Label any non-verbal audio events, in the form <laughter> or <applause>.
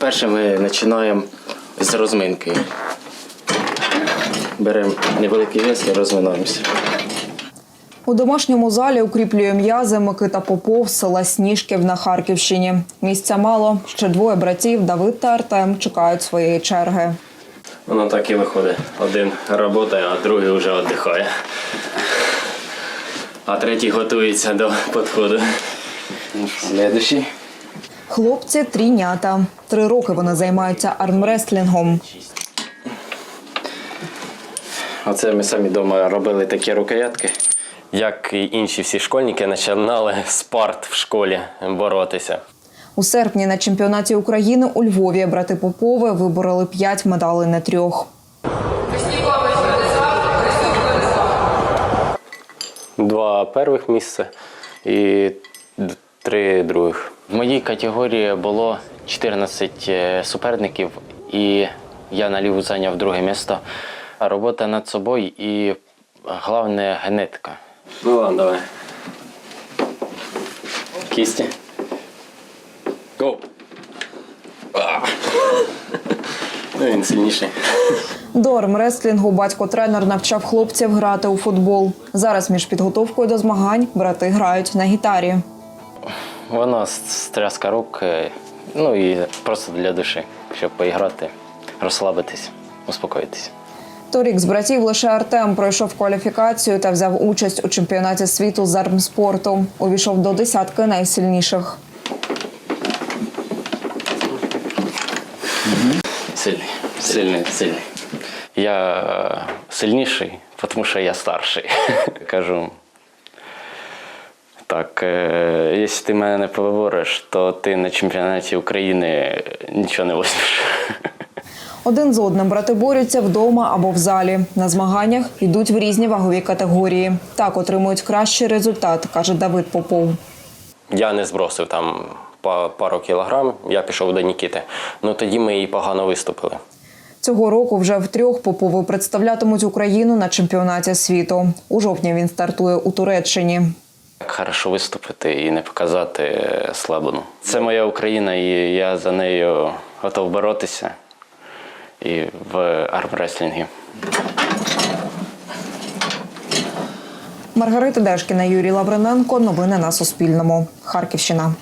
Перше ми починаємо з розминки. Беремо невеликий вес і розминаємося. У домашньому залі укріплює м'язи Микита Попов з села Сніжків на Харківщині. Місця мало. Ще двоє братів Давид та Артем чекають своєї черги. Воно так і виходить. Один працює, а другий вже віддихає. А третій готується до підходу. Ну що, Слідуючий. Хлопці трійнята. Три роки вони займаються армреслінгом. Оце ми самі вдома робили такі рукоятки. Як і інші всі школьники починали спарт в школі боротися. У серпні на чемпіонаті України у Львові брати Попови вибороли п'ять медалей на трьох. Два перших місця і три других. В моїй категорії було 14 е, суперників, і я на ліву зайняв друге місце. Робота над собою і головне генетика. Ну ладно, давай. Кісті. Гоу. Ну, він сильніший. До армреслінгу батько-тренер навчав хлопців грати у футбол. Зараз між підготовкою до змагань брати грають на гітарі. Воно стряска рук, е, ну і просто для душі, щоб поіграти, розслабитись, успокоїтись. Торік з братів лише Артем пройшов кваліфікацію та взяв участь у чемпіонаті світу з армспорту. Увійшов до десятки найсильніших. Сильний, сильний, сильний. Я е, сильніший, тому що я старший. <laughs> Кажу. Так, е, якщо ти мене не побореш, то ти на чемпіонаті України нічого не візьмеш. Один з одним брати борються вдома або в залі. На змаганнях йдуть в різні вагові категорії. Так отримують кращий результат, каже Давид Попов. Я не збросив там пару кілограм, я пішов до Нікіти. Ну тоді ми і погано виступили. Цього року вже втрьох Попови представлятимуть Україну на чемпіонаті світу. У жовтні він стартує у Туреччині. Хорошо виступити і не показати е, слабину. Це моя Україна, і я за нею готов боротися і в армреслінгі. Маргарита Дешкіна, Юрій Лавриненко. Новини на Суспільному. Харківщина.